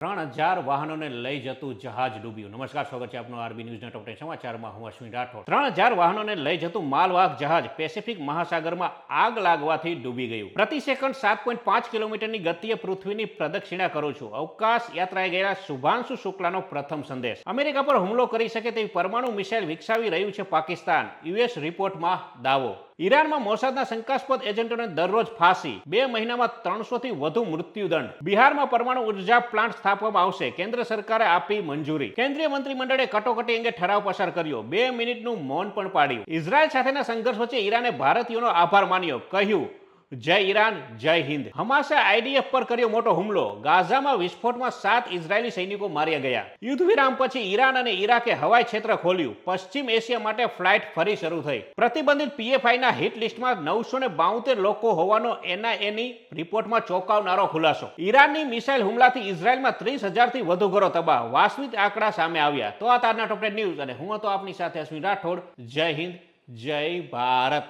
ત્રણ હજાર વાહનોને લઈ જતું જહાજ ડૂબ્યું. નમસ્કાર, સ્વાગત છે આપનું આરબી ન્યૂઝના ટોપ સમાચારમાં. હું અશ્વિન રાઠોડ. ત્રણ હજાર વાહનોને લઈ જતું માલવાહક જહાજ પેસિફિક મહાસાગરમાં આગ લાગવાથી ડૂબી ગયું. પ્રતિ સેકન્ડ સાત પોઈન્ટ પાંચ કિલોમીટરની ગતિએ પૃથ્વીની પ્રદક્ષિણા કરું છું. અવકાશ યાત્રાએ ગયેલા શુભાંશુ શુક્લાનો પ્રથમ સંદેશ. અમેરિકા પર હુમલો કરી શકે તેવી પરમાણુ મિસાઇલ વિકસાવી રહ્યું છે પાકિસ્તાન. યુએસ રિપોર્ટમાં દાવો. ઈરાનમાં મોસાદના શંકાસ્પદ એજન્ટોને દરરોજ ફાંસી. બે મહિનામાં ત્રણસો થી વધુ મૃત્યુદંડ. બિહારમાં પરમાણુ ઊર્જા પ્લાન્ટ સ્થાપવામાં આવશે. કેન્દ્ર સરકારે આપી મંજૂરી. કેન્દ્રીય મંત્રીમંડળે કટોકટી અંગે ઠરાવ પસાર કર્યો. બે મિનિટનું મૌન પણ પાડ્યું. ઇઝરાયલ સાથેના સંઘર્ષ વચ્ચે ઈરાને ભારતીયોનો આભાર માન્યો. કહ્યું જય ઈરાન, જય હિન્દ. હમાસે આઈડીએફ પર કર્યો મોટો હુમલો. ગાઝામાં વિસ્ફોટમાં સાત ઇઝરાયેલી સૈનિકો માર્યા ગયા. યુદ્ધ વિરામ પછી ઈરાન અને ઈરાકે હવાઈ ક્ષેત્ર ખોલ્યું. પશ્ચિમ એશિયા માટે ફ્લાઇટ ફરી શરૂ થઈ. પ્રતિબંધિત પીએફઆઈના હિટ લિસ્ટમાં નવસો ને બાઉતેર લોકો હોવાનો એનઆઈએની રિપોર્ટમાં ચોંકાવનારો ખુલાસો. ઈરાનની મિસાઇલ હુમલાથી ઇઝરાયેલમાં ત્રીસ હજારથી વધુ ઘરો તબાહ. વાસ્તવિક આંકડા સામે આવ્યા. તો આ તારના ટોપડે ન્યૂઝ અને હું હતો આપની સાથે અશ્વિન રાઠોડ. જય હિન્દ, જય ભારત.